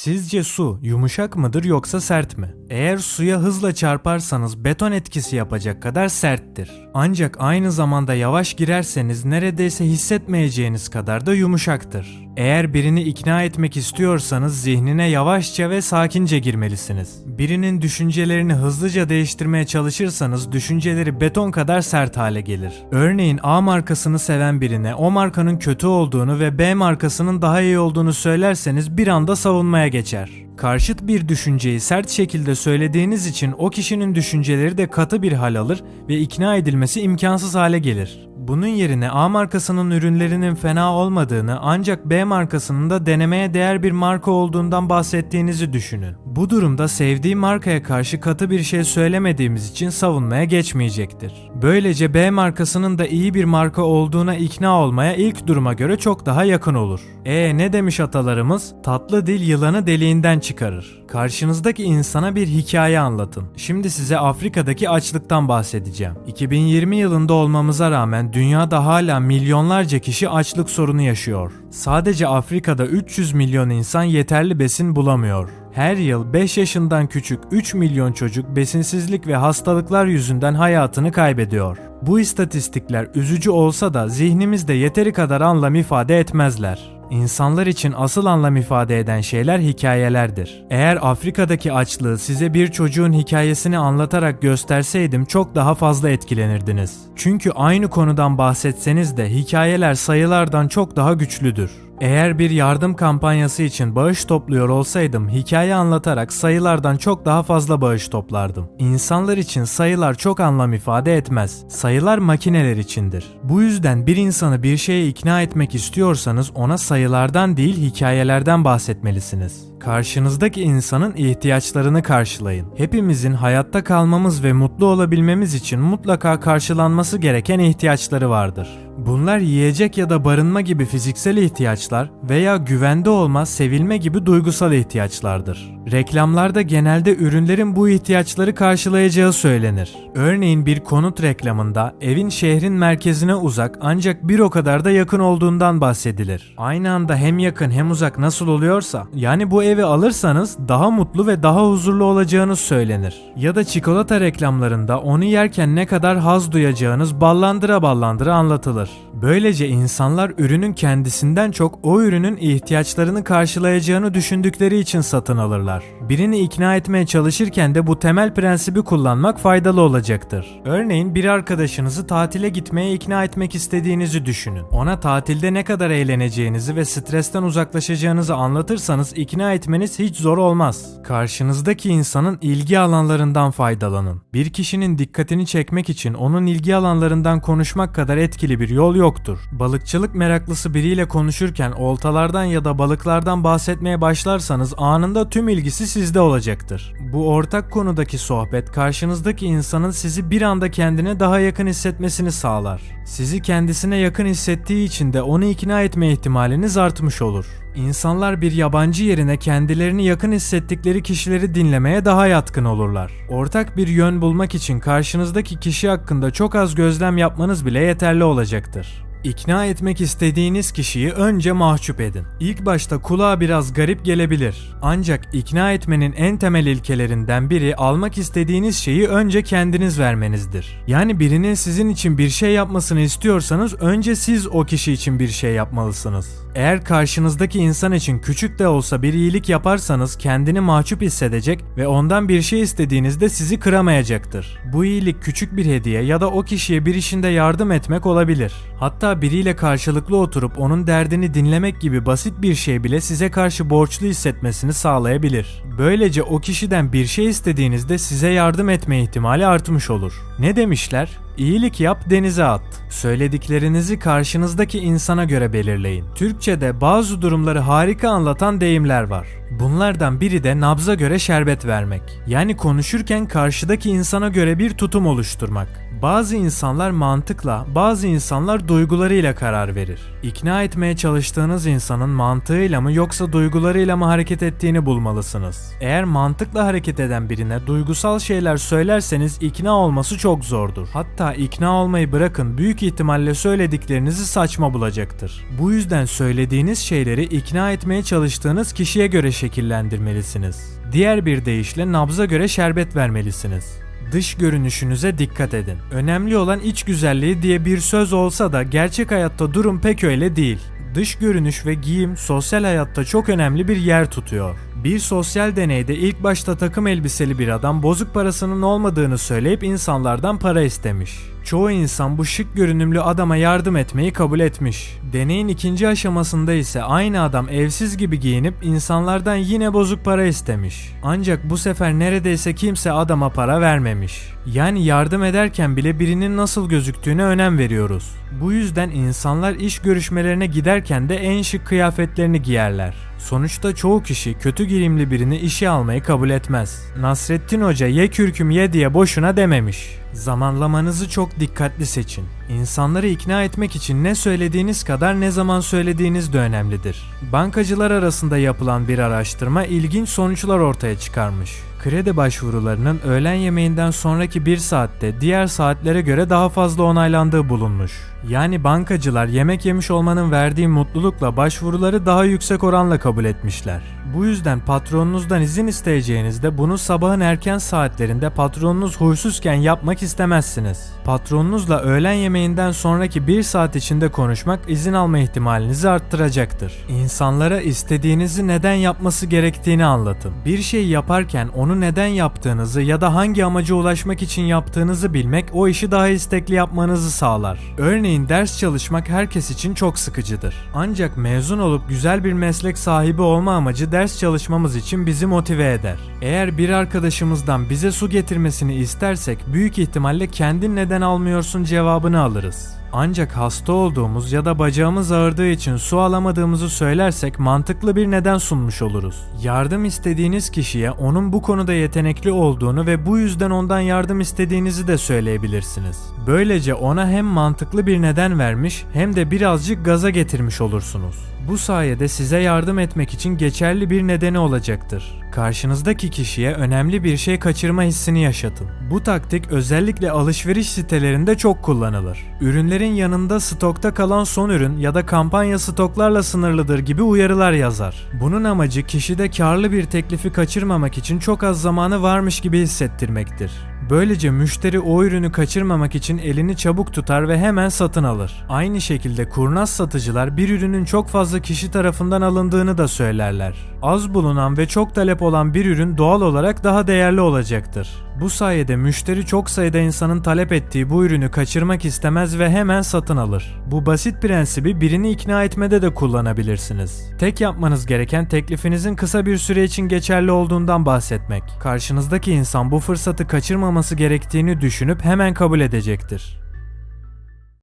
Sizce su yumuşak mıdır yoksa sert mi? Eğer suya hızla çarparsanız beton etkisi yapacak kadar serttir. Ancak aynı zamanda yavaş girerseniz neredeyse hissetmeyeceğiniz kadar da yumuşaktır. Eğer birini ikna etmek istiyorsanız zihnine yavaşça ve sakince girmelisiniz. Birinin düşüncelerini hızlıca değiştirmeye çalışırsanız düşünceleri beton kadar sert hale gelir. Örneğin A markasını seven birine o markanın kötü olduğunu ve B markasının daha iyi olduğunu söylerseniz bir anda savunmaya geçer. Karşıt bir düşünceyi sert şekilde söylediğiniz için o kişinin düşünceleri de katı bir hal alır ve ikna edilmesi imkansız hale gelir. Bunun yerine A markasının ürünlerinin fena olmadığını ancak B markasının da denemeye değer bir marka olduğundan bahsettiğinizi düşünün. Bu durumda sevdiği markaya karşı katı bir şey söylemediğimiz için savunmaya geçmeyecektir. Böylece B markasının da iyi bir marka olduğuna ikna olmaya ilk duruma göre çok daha yakın olur. E ne demiş atalarımız? Tatlı dil yılanı deliğinden çıkarır. Karşınızdaki insana bir hikaye anlatın. Şimdi size Afrika'daki açlıktan bahsedeceğim. 2020 yılında olmamıza rağmen dünyada hala milyonlarca kişi açlık sorunu yaşıyor. Sadece Afrika'da 300 milyon insan yeterli besin bulamıyor. Her yıl 5 yaşından küçük 3 milyon çocuk besinsizlik ve hastalıklar yüzünden hayatını kaybediyor. Bu istatistikler üzücü olsa da zihnimizde yeteri kadar anlam ifade etmezler. İnsanlar için asıl anlam ifade eden şeyler hikayelerdir. Eğer Afrika'daki açlığı size bir çocuğun hikayesini anlatarak gösterseydim çok daha fazla etkilenirdiniz. Çünkü aynı konudan bahsetseniz de hikayeler sayılardan çok daha güçlüdür. Eğer bir yardım kampanyası için bağış topluyor olsaydım hikaye anlatarak sayılardan çok daha fazla bağış toplardım. İnsanlar için sayılar çok anlam ifade etmez. Sayılar makineler içindir. Bu yüzden bir insanı bir şeye ikna etmek istiyorsanız ona sayılardan değil hikayelerden bahsetmelisiniz. Karşınızdaki insanın ihtiyaçlarını karşılayın. Hepimizin hayatta kalmamız ve mutlu olabilmemiz için mutlaka karşılanması gereken ihtiyaçları vardır. Bunlar yiyecek ya da barınma gibi fiziksel ihtiyaçlar veya güvende olma, sevilme gibi duygusal ihtiyaçlardır. Reklamlarda genelde ürünlerin bu ihtiyaçları karşılayacağı söylenir. Örneğin bir konut reklamında evin şehrin merkezine uzak ancak bir o kadar da yakın olduğundan bahsedilir. Aynı anda hem yakın hem uzak nasıl oluyorsa yani bu evi alırsanız daha mutlu ve daha huzurlu olacağınız söylenir. Ya da çikolata reklamlarında onu yerken ne kadar haz duyacağınız ballandıra ballandıra anlatılır. Böylece insanlar ürünün kendisinden çok o ürünün ihtiyaçlarını karşılayacağını düşündükleri için satın alırlar. Birini ikna etmeye çalışırken de bu temel prensibi kullanmak faydalı olacaktır. Örneğin bir arkadaşınızı tatile gitmeye ikna etmek istediğinizi düşünün. Ona tatilde ne kadar eğleneceğinizi ve stresten uzaklaşacağınızı anlatırsanız ikna etmeniz hiç zor olmaz. Karşınızdaki insanın ilgi alanlarından faydalanın. Bir kişinin dikkatini çekmek için onun ilgi alanlarından konuşmak kadar etkili bir yol yoktur. Balıkçılık meraklısı biriyle konuşurken oltalardan ya da balıklardan bahsetmeye başlarsanız anında tüm ilgisi sizde olacaktır. Bu ortak konudaki sohbet karşınızdaki insanın sizi bir anda kendine daha yakın hissetmesini sağlar. Sizi kendisine yakın hissettiği için de onu ikna etme ihtimaliniz artmış olur. İnsanlar bir yabancı yerine kendilerini yakın hissettikleri kişileri dinlemeye daha yatkın olurlar. Ortak bir yön bulmak için karşınızdaki kişi hakkında çok az gözlem yapmanız bile yeterli olacaktır. İkna etmek istediğiniz kişiyi önce mahcup edin. İlk başta kulağa biraz garip gelebilir. Ancak ikna etmenin en temel ilkelerinden biri almak istediğiniz şeyi önce kendiniz vermenizdir. Yani birinin sizin için bir şey yapmasını istiyorsanız önce siz o kişi için bir şey yapmalısınız. Eğer karşınızdaki insan için küçük de olsa bir iyilik yaparsanız kendini mahcup hissedecek ve ondan bir şey istediğinizde sizi kıramayacaktır. Bu iyilik küçük bir hediye ya da o kişiye bir işinde yardım etmek olabilir. Hatta biriyle karşılıklı oturup onun derdini dinlemek gibi basit bir şey bile size karşı borçlu hissetmesini sağlayabilir. Böylece o kişiden bir şey istediğinizde size yardım etme ihtimali artmış olur. Ne demişler? İyilik yap denize at. Söylediklerinizi karşınızdaki insana göre belirleyin. Türkçe'de bazı durumları harika anlatan deyimler var. Bunlardan biri de nabza göre şerbet vermek. Yani konuşurken karşıdaki insana göre bir tutum oluşturmak. Bazı insanlar mantıkla, bazı insanlar duygularıyla karar verir. İkna etmeye çalıştığınız insanın mantığıyla mı yoksa duygularıyla mı hareket ettiğini bulmalısınız. Eğer mantıkla hareket eden birine duygusal şeyler söylerseniz ikna olması çok zordur. Hatta ikna olmayı bırakın büyük ihtimalle söylediklerinizi saçma bulacaktır. Bu yüzden söylediğiniz şeyleri ikna etmeye çalıştığınız kişiye göre şekillendirmelisiniz. Diğer bir deyişle nabza göre şerbet vermelisiniz. Dış görünüşünüze dikkat edin. Önemli olan iç güzelliği diye bir söz olsa da gerçek hayatta durum pek öyle değil. Dış görünüş ve giyim sosyal hayatta çok önemli bir yer tutuyor. Bir sosyal deneyde ilk başta takım elbiseli bir adam bozuk parasının olmadığını söyleyip insanlardan para istemiş. Çoğu insan bu şık görünümlü adama yardım etmeyi kabul etmiş. Deneyin ikinci aşamasında ise aynı adam evsiz gibi giyinip insanlardan yine bozuk para istemiş. Ancak bu sefer neredeyse kimse adama para vermemiş. Yani yardım ederken bile birinin nasıl gözüktüğüne önem veriyoruz. Bu yüzden insanlar iş görüşmelerine giderken de en şık kıyafetlerini giyerler. Sonuçta çoğu kişi kötü giyimli birini işe almayı kabul etmez. Nasrettin Hoca ye kürküm ye diye boşuna dememiş. Zamanlamanızı çok dikkatli seçin. İnsanları ikna etmek için ne söylediğiniz kadar ne zaman söylediğiniz de önemlidir. Bankacılar arasında yapılan bir araştırma ilginç sonuçlar ortaya çıkarmış. Kredi başvurularının öğlen yemeğinden sonraki bir saatte diğer saatlere göre daha fazla onaylandığı bulunmuş. Yani bankacılar yemek yemiş olmanın verdiği mutlulukla başvuruları daha yüksek oranla kabul etmişler. Bu yüzden patronunuzdan izin isteyeceğinizde bunu sabahın erken saatlerinde patronunuz huysuzken yapmak istemezsiniz. Patronunuzla öğlen yemeğinden sonraki bir saat içinde konuşmak izin alma ihtimalinizi arttıracaktır. İnsanlara istediğinizi neden yapması gerektiğini anlatın. Bir şey yaparken onu neden yaptığınızı ya da hangi amaca ulaşmak için yaptığınızı bilmek o işi daha istekli yapmanızı sağlar. Örneğin ders çalışmak herkes için çok sıkıcıdır. Ancak mezun olup güzel bir meslek sahibi olma amacı ders çalışmamız için bizi motive eder. Eğer bir arkadaşımızdan bize su getirmesini istersek büyük ihtimalle kendin neden almıyorsun cevabını alırız. Ancak hasta olduğumuz ya da bacağımız ağrıdığı için su alamadığımızı söylersek mantıklı bir neden sunmuş oluruz. Yardım istediğiniz kişiye onun bu konuda yetenekli olduğunu ve bu yüzden ondan yardım istediğinizi de söyleyebilirsiniz. Böylece ona hem mantıklı bir neden vermiş hem de birazcık gaza getirmiş olursunuz. Bu sayede size yardım etmek için geçerli bir nedeni olacaktır. Karşınızdaki kişiye önemli bir şey kaçırma hissini yaşatın. Bu taktik özellikle alışveriş sitelerinde çok kullanılır. Ürünlerin yanında stokta kalan son ürün ya da kampanya stoklarla sınırlıdır gibi uyarılar yazar. Bunun amacı kişide karlı bir teklifi kaçırmamak için çok az zamanı varmış gibi hissettirmektir. Böylece müşteri o ürünü kaçırmamak için elini çabuk tutar ve hemen satın alır. Aynı şekilde kurnaz satıcılar bir ürünün çok fazla kişi tarafından alındığını da söylerler. Az bulunan ve çok talep olan bir ürün doğal olarak daha değerli olacaktır. Bu sayede müşteri çok sayıda insanın talep ettiği bu ürünü kaçırmak istemez ve hemen satın alır. Bu basit prensibi birini ikna etmede de kullanabilirsiniz. Tek yapmanız gereken teklifinizin kısa bir süre için geçerli olduğundan bahsetmek. Karşınızdaki insan bu fırsatı kaçırmaması gerektiğini düşünüp hemen kabul edecektir.